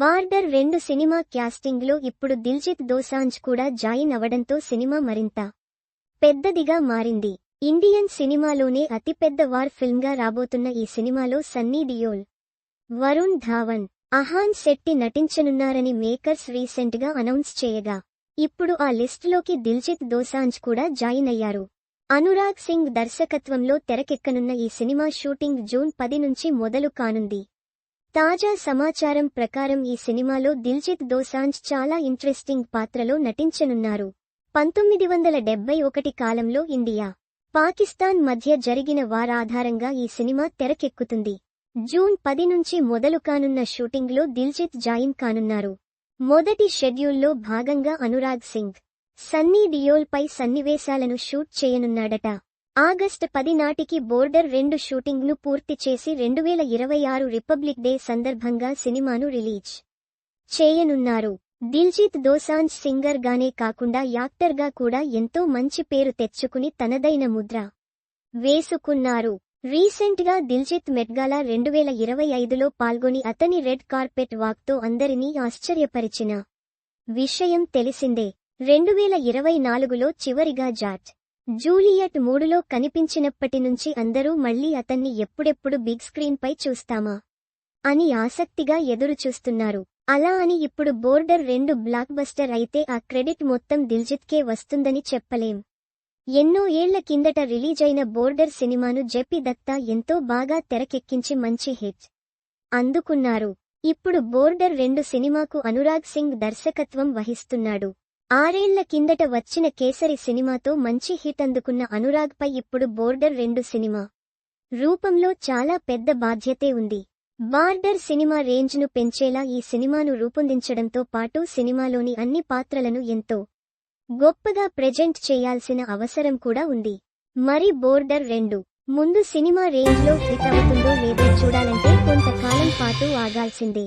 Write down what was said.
Border రెండు cinema క్యాస్టింగ్లో ఇప్పుడు దిల్జిత్ దోసాంజ్ కూడా జాయిన్ అవడంతో సినిమా మరింత పెద్దదిగా మారింది. ఇండియన్ సినిమాలోనే అతిపెద్ద వార్ ఫిల్మ్గా రాబోతున్న ఈ సినిమాలో సన్నీ డియోల్ వరుణ్ ధావన్ అహాన్ శెట్టి నటించనున్నారని మేకర్స్ రీసెంట్గా అనౌన్స్ చేయగా ఇప్పుడు ఆ లిస్టులోకి దిల్జిత్ దోసాంజ్ కూడా జాయిన్ అయ్యారు. అనురాగ్ సింగ్ దర్శకత్వంలో తెరకెక్కనున్న ఈ సినిమా షూటింగ్ జూన్ పది నుంచి మొదలు కానుంది. తాజా సమాచారం ప్రకారం ఈ సినిమాలో దిల్జిత్ దోసాంజ్ చాలా ఇంట్రెస్టింగ్ పాత్రలో నటించనున్నారు. పంతొమ్మిది వందల డెబ్బై ఒకటి కాలంలో ఇండియా పాకిస్తాన్ మధ్య జరిగిన వారాధారంగా ఈ సినిమా తెరకెక్కుతుంది. జూన్ పది నుంచి మొదలు కానున్న షూటింగ్లో దిల్జిత్ జాయిన్ కానున్నారు. మొదటి షెడ్యూల్లో భాగంగా అనురాగ్ సింగ్ సన్నీ డియోల్ పై సన్నివేశాలను షూట్ చేయనున్నాడట. ఆగస్ట్ పది నాటికి బోర్డర్ రెండు షూటింగ్ను పూర్తి చేసి రెండువేల ఇరవై ఆరు రిపబ్లిక్ డే సందర్భంగా సినిమాను రిలీజ్ చేయనున్నారు. దిల్జీత్ దోసాంజ్ సింగర్ గానే కాకుండా యాక్టర్గా కూడా ఎంతో మంచి పేరు తెచ్చుకుని తనదైన ముద్ర వేసుకున్నారు. రీసెంట్గా దిల్జిత్ మెట్గాలా రెండువేల ఇరవై ఐదులో పాల్గొని అతని రెడ్ కార్పెట్ వాక్తో అందరినీ ఆశ్చర్యపరిచిన విషయం తెలిసిందే. రెండువేల ఇరవై నాలుగులో చివరిగా జాట్ జూలియట్ మూడులో కనిపించినప్పటి నుంచి అందరూ మళ్ళీ అతన్ని ఎప్పుడెప్పుడు బిగ్ స్క్రీన్ పై చూస్తామా? అని ఆసక్తిగా ఎదురుచూస్తున్నారు. అలా అని ఇప్పుడు బోర్డర్ రెండు బ్లాక్ బస్టర్ అయితే ఆ క్రెడిట్ మొత్తం దిల్జిత్కే వస్తుందని చెప్పలేం. ఎన్నో ఏళ్ళ కిందట రిలీజైన బోర్డర్ సినిమాను జెపి దత్తా ఎంతో బాగా తెరకెక్కించి మంచి హిట్ అందుకున్నారు. ఇప్పుడు బోర్డర్ రెండు సినిమాకు అనురాగ్ సింగ్ దర్శకత్వం వహిస్తున్నాడు. ఆరేళ్ళ కిందట వచ్చిన కేసరి సినిమాతో మంచి హిట్ అందుకున్న అనురాగ్పై ఇప్పుడు బోర్డర్ రెండు సినిమా రూపంలో చాలా పెద్ద బాధ్యతే ఉంది. బార్డర్ సినిమా రేంజ్ను పెంచేలా ఈ సినిమాను రూపొందించడంతో పాటు సినిమాలోని అన్ని పాత్రలను ఎంతో గొప్పగా ప్రెజెంట్ చేయాల్సిన అవసరం కూడా ఉంది. మరి బోర్డర్ రెండు ముందు సినిమా రేంజ్లో హిట్ అవుతుందో లేదో చూడాలంటే కొంతకాలం పాటు ఆగాల్సిందే.